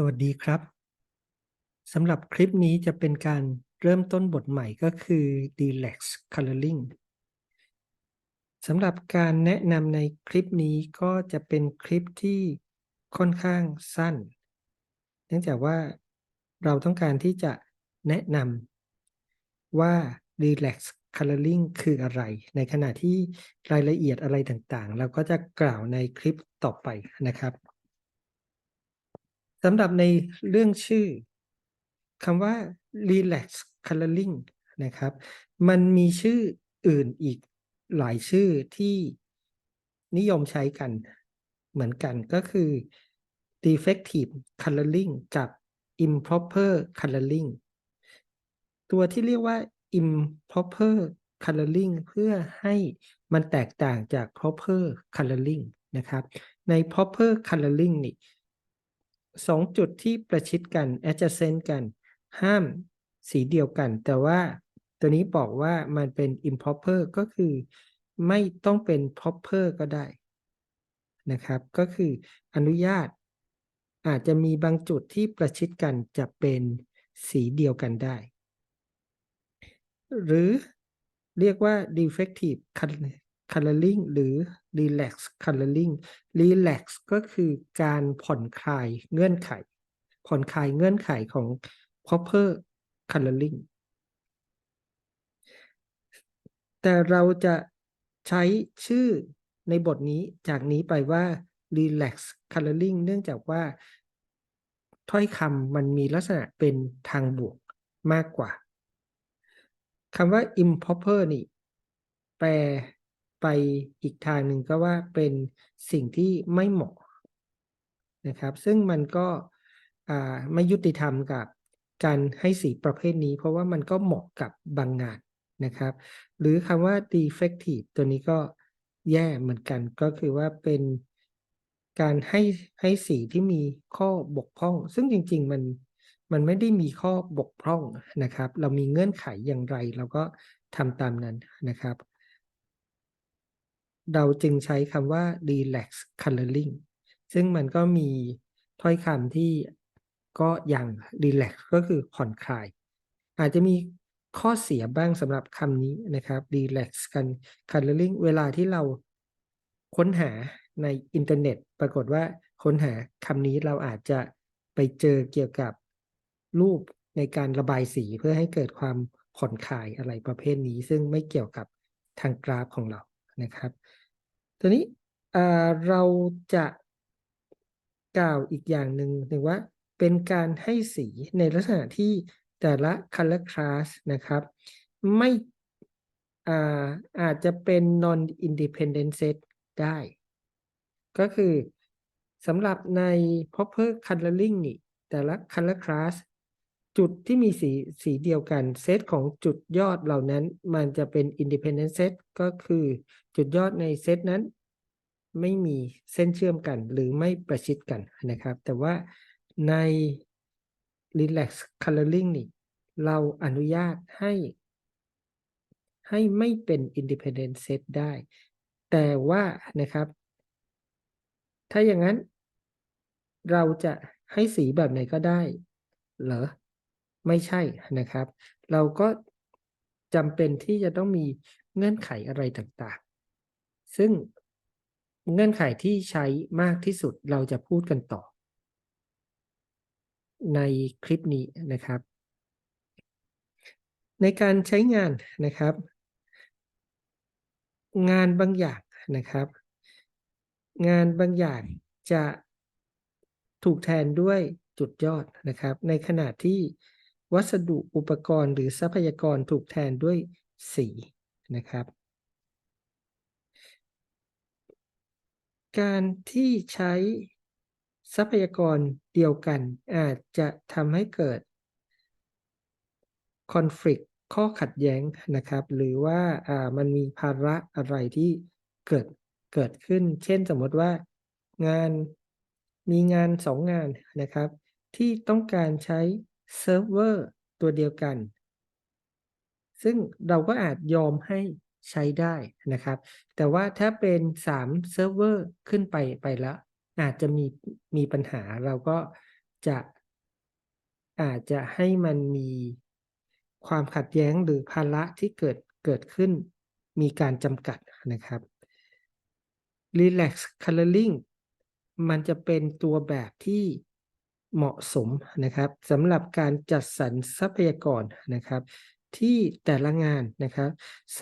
สวัสดีครับสำหรับคลิปนี้จะเป็นการเริ่มต้นบทใหม่ก็คือ Relax Coloring สำหรับการแนะนำในคลิปนี้ก็จะเป็นคลิปที่ค่อนข้างสั้น เนื่องจากว่าเราต้องการที่จะแนะนำว่า Relax Coloring คืออะไร ในขณะที่รายละเอียดอะไรต่างๆ เราก็จะกล่าวในคลิปต่อไปนะครับ สำหรับในเรื่องชื่อคำว่า relax coloring นะครับ มันมีชื่ออื่นอีกหลายชื่อที่นิยมใช้กันเหมือนกันก็คือ defective coloring กับ improper coloring ตัวที่เรียกว่า improper coloring เพื่อให้มันแตกต่างจาก proper coloring นะครับ ใน proper coloring นี่ สองจุดที่ประชิดกัน adjacent กัน ห้ามสีเดียวกัน แต่ว่าตัวนี้บอกว่ามันเป็น improper ก็คือไม่ต้องเป็น proper ก็ได้นะครับ ก็คืออนุญาต อาจจะมีบางจุดที่ประชิดกันจะเป็นสีเดียวกันได้ หรือเรียกว่า defective coloring หรือ relax coloring relax ก็คือการผ่อนคลายเงื่อนไข ผ่อนคลายเงื่อนไขของ proper coloring แต่เราจะใช้ชื่อในบทนี้จากนี้ไปว่า relax coloring เนื่องจากว่า ถ้อยคำมันมีลักษณะเป็นทางบวกมากกว่าคำว่า improper นี่ แปล ไปอีกทางหนึ่งก็ว่าเป็นสิ่งที่ไม่เหมาะนะครับ ซึ่งมันก็ไม่ยุติธรรมกับการให้สีประเภทนี้ เพราะว่ามันก็เหมาะกับบางงานนะครับ หรือคำว่า defective ตัวนี้ก็แย่เหมือนกันก็คือว่าเป็นการให้ให้สีที่มีข้อบกพร่อง ซึ่งจริง ๆ มันมันไม่ได้มีข้อบกพร่องนะครับ เรามีเงื่อนไขอย่างไร เราก็ทำตามนั้นนะครับ เราจึงใช้คำว่า relax coloring ซึ่งมันก็มีถ้อยคำที่ก็อย่าง relax ก็คือผ่อนคลาย อาจจะมีข้อเสียบ้างสำหรับคำนี้นะครับ relax กัน coloring เวลาที่เราค้นหาในอินเทอร์เน็ต ปรากฏว่าค้นหาคำนี้เราอาจจะไปเจอเกี่ยวกับรูปในการระบายสีเพื่อให้เกิดความผ่อนคลายอะไรประเภทนี้ ซึ่งไม่เกี่ยวกับทางกราฟของเรานะครับ ตัวนี้เราจะกล่าวอีกอย่างหนึ่งถึงว่าเป็นการให้สีในลักษณะที่แต่ละ color class นะครับ ไม่อาอาจจะเป็น non independent set ได้ ก็คือสำหรับใน proper coloring นี่แต่ละ color class จุดที่มีสีสีเดียวกัน เซตของจุดยอดเหล่านั้น มันจะเป็น independent set ก็คือจุดยอดในเซตนั้น ไม่มีเส้นเชื่อมกันหรือไม่ประชิดกันนะครับ แต่ว่าใน relax coloring นี่ เราอนุญาตให้ ให้ไม่เป็น independent set ได้ แต่ว่านะครับ ถ้าอย่างนั้น เราจะให้สีแบบไหนก็ได้ เหรอ ไม่ใช่นะครับ เราก็จำเป็นที่จะต้องมีเงื่อนไขอะไรต่างๆ ซึ่งเงื่อนไขที่ใช้มากที่สุดเราจะพูดกันต่อ ในคลิปนี้นะครับ ในการใช้งานนะครับ งานบางอย่างนะครับ งานบางอย่างจะถูกแทนด้วยจุดยอดนะครับ ในขณะที่ วัสดุอุปกรณ์หรือทรัพยากรถูกแทนด้วยสีนะครับ การที่ใช้ทรัพยากรเดียวกันอาจจะทำให้เกิด conflict ข้อขัดแย้งนะครับ หรือว่าอ่ามันมีภาระอะไรที่เกิดเกิดขึ้น เช่นสมมติว่างานมีงานสองงานนะครับ ที่ต้องการใช้ เซิร์ฟเวอร์ตัวเดียวกัน ซึ่งเราก็อาจยอมให้ใช้ได้นะครับ แต่ว่าถ้าเป็น3เซิร์ฟเวอร์ขึ้นไปไปแล้ว อาจจะมีมีปัญหาเราก็จะอาจจะให้มันมีความขัดแย้งหรือภาระที่เกิดเกิดขึ้น มีการจำกัดนะครับ Relax Coloring มันจะเป็นตัวแบบที่ เหมาะสมนะครับสำหรับการจัดสรรทรัพยากรนะครับ ที่แต่ละงานนะครับ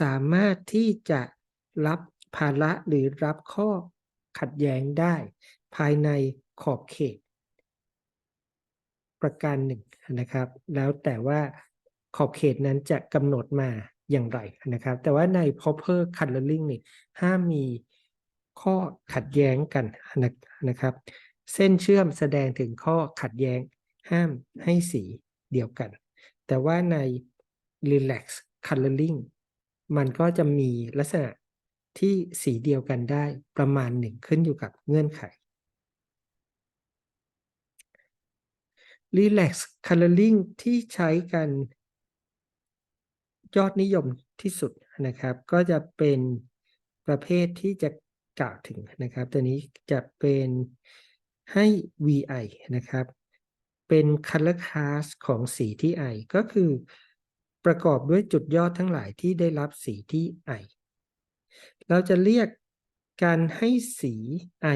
สามารถที่จะรับภาระหรือรับข้อขัดแย้งได้ ภายในขอบเขต ประการหนึ่งนะครับ แล้วแต่ว่าขอบเขตนั้นจะกำหนดมาอย่างไรนะครับ แต่ว่าใน proper coloring นี่ห้ามมีข้อขัดแย้งกันนะนะครับ เส้นเชื่อมแสดงถึงข้อขัดแย้ง ห้ามให้สีเดียวกัน แต่ว่าใน relax coloring มันก็จะมีลักษณะที่สีเดียวกันได้ประมาณหนึ่งขึ้นอยู่กับเงื่อนไข Relax Coloring ที่ใช้กันยอดนิยมที่สุดนะครับ ก็จะเป็นประเภทที่จะกล่าวถึงนะครับ ตัวนี้จะเป็น ให้ VI นะครับ เป็น color class ของสีที่ I ก็คือประกอบด้วยจุดยอดทั้งหลายที่ได้รับสีที่ I เราจะเรียกการให้สี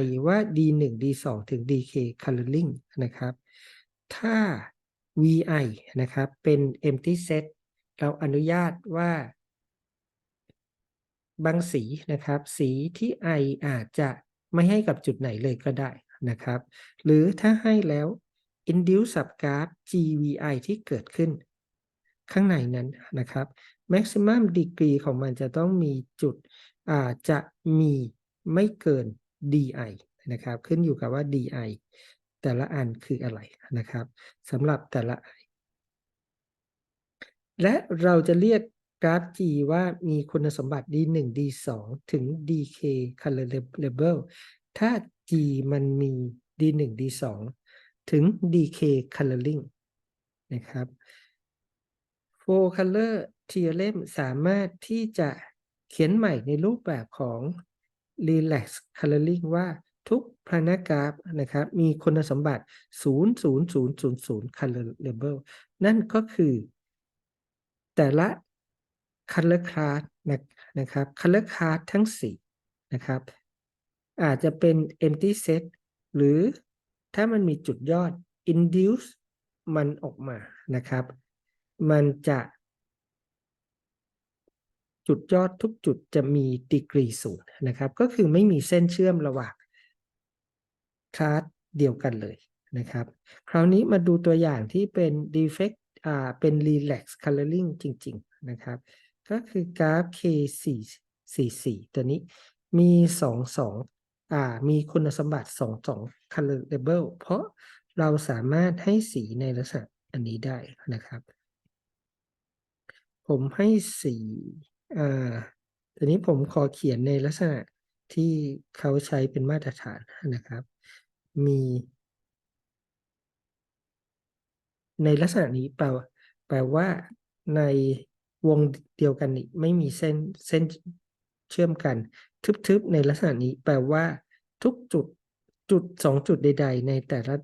I ว่า D1 D2 ถึง DK coloring นะครับ ถ้า VI นะครับ เป็น empty set เราอนุญาตว่า บางสีนะครับ สีที่ I อาจจะไม่ให้กับจุดไหนเลยก็ได้ นะครับ หรือถ้าให้แล้ว induce subgraph GVI ที่เกิดขึ้น ข้างในนั้นนะครับ maximum degree ของมันจะต้องมีจุดอาจจะมีไม่เกิน DI นะครับ ขึ้นอยู่กับว่า DI แต่ละอันคืออะไรนะครับสำหรับแต่ละและเราจะเรียกกราฟ G ว่ามีคุณสมบัติ D1 D2 ถึง DK color label ถ้า G มันมี D1 D2 ถึง DK coloring นะครับ Four color theorem สามารถที่จะเขียนใหม่ในรูปแบบของ relax coloring ว่าทุกพานากราฟนะครับ มีคุณสมบัติ 0 0 0 0 0 color label นั่นก็คือ แต่ละ color class นะครับ color class ทั้ง 4 นะครับ อาจจะเป็น empty set หรือถ้ามันมีจุดยอด induce มันออกมานะครับ มันจะ จุดยอดทุกจุดจะมีดีกรีศูนย์นะครับ ก็คือไม่มีเส้นเชื่อมระหว่างคลาสเดียวกันเลยนะครับ คราวนี้มาดูตัวอย่างที่เป็น defect อ่าเป็น relax coloring จริง ๆ นะครับ ก็คือกราฟ K4 44ตัวนี้มี 2 2 อ่ามีคุณสมบัติ2 2 color label เพราะเราสามารถให้สีในลักษณะอันนี้ได้นะครับ ผมให้สีอ่าทีนี้ผมขอเขียนในลักษณะที่เขาใช้เป็นมาตรฐานนะครับ มี ในลักษณะนี้แปลว่าแปลว่าในวงเดียวกันนี้ไม่มีเส้นเส้นเชื่อมกัน ทึบๆในลักษณะนี้แปลว่า ทุกจุดจุดสองจุดใด ๆ ในแต่ละ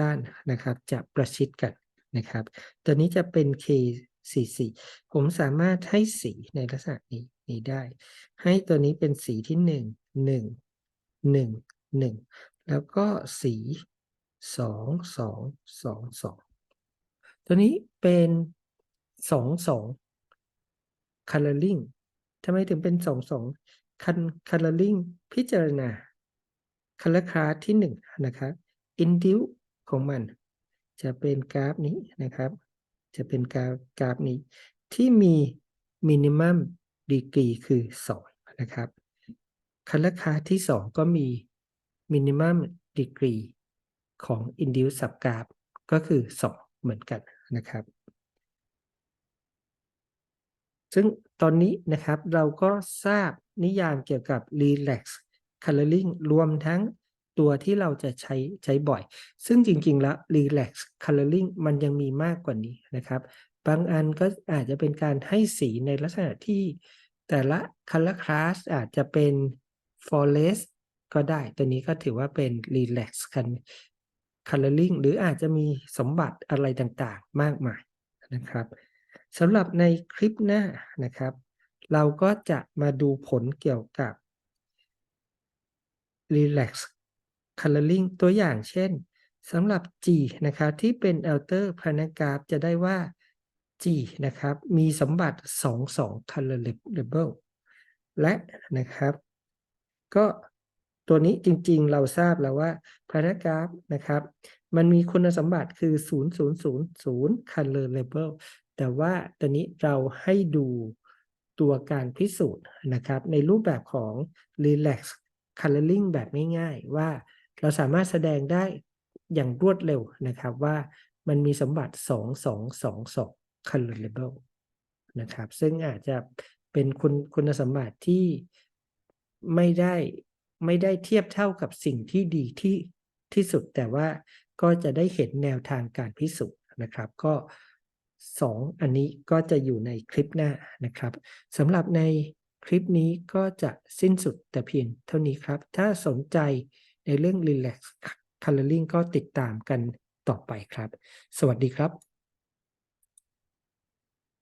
ด้านนะครับ จะประชิดกันนะครับ ตัวนี้จะเป็น K 4 4 ผมสามารถให้สีในลักษณะนี้นี้ได้ ให้ตัวนี้เป็นสีที่หนึ่งหนึ่งหนึ่งหนึ่งแล้วก็สีสองสองสองสองตัวนี้เป็นสองสอง coloring ทำไมถึงเป็น สองสอง coloring พิจารณา color class ที่หนึ่งนะครับ induce ของมัน จะเป็นกราฟนี้นะครับ จะเป็นกราฟกราฟนี้ ที่มี minimum degree คือ 2 นะครับ color class ที่ 2 ก็มี minimum degree ของ induce subgraph ก็คือ 2 เหมือนกันนะครับ ซึ่งตอนนี้นะครับเราก็ทราบนิยามเกี่ยวกับ relax coloring รวมทั้งตัวที่เราจะใช้ใช้บ่อย ซึ่งจริง ๆ แล้ว relax coloring มันยังมีมากกว่านี้นะครับ บางอันก็อาจจะเป็นการให้สีในลักษณะที่แต่ละ color class อาจจะเป็น forest ก็ได้ ตัวนี้ก็ถือว่าเป็น relax กัน coloring หรืออาจจะมีสมบัติอะไรต่างๆ มากมายนะครับ สำหรับในคลิปหน้านะครับ เราก็จะมาดูผลเกี่ยวกับ relax coloring ตัวอย่างเช่นสำหรับ G นะครับที่เป็น outer paragraph จะได้ว่า G นะครับมีสมบัติ 2 2 color label และนะครับ ก็ตัวนี้จริงๆเราทราบแล้วว่า paragraph นะครับ มันมีคุณสมบัติคือ 0000 color label แต่ว่าตอนนี้เราให้ดูตัวการพิสูจน์นะครับ ในรูปแบบของ relax coloring แบบง่ายๆ ว่าเราสามารถแสดงได้อย่างรวดเร็วนะครับว่ามันมีสมบัติ 2222 colorable นะครับ ซึ่งอาจจะเป็นคุณคุณสมบัติที่ไม่ได้ไม่ได้เทียบเท่ากับสิ่งที่ดีที่ที่สุดแต่ว่าก็จะได้เห็นแนวทางการพิสูจน์นะครับ ก็ สองอันนี้ก็จะอยู่ในคลิปหน้านะครับสำหรับในคลิปนี้ก็จะสิ้นสุดแต่เพียงเท่านี้ครับ ถ้าสนใจในเรื่อง Relax Coloring ก็ติดตามกันต่อไปครับ สวัสดีครับ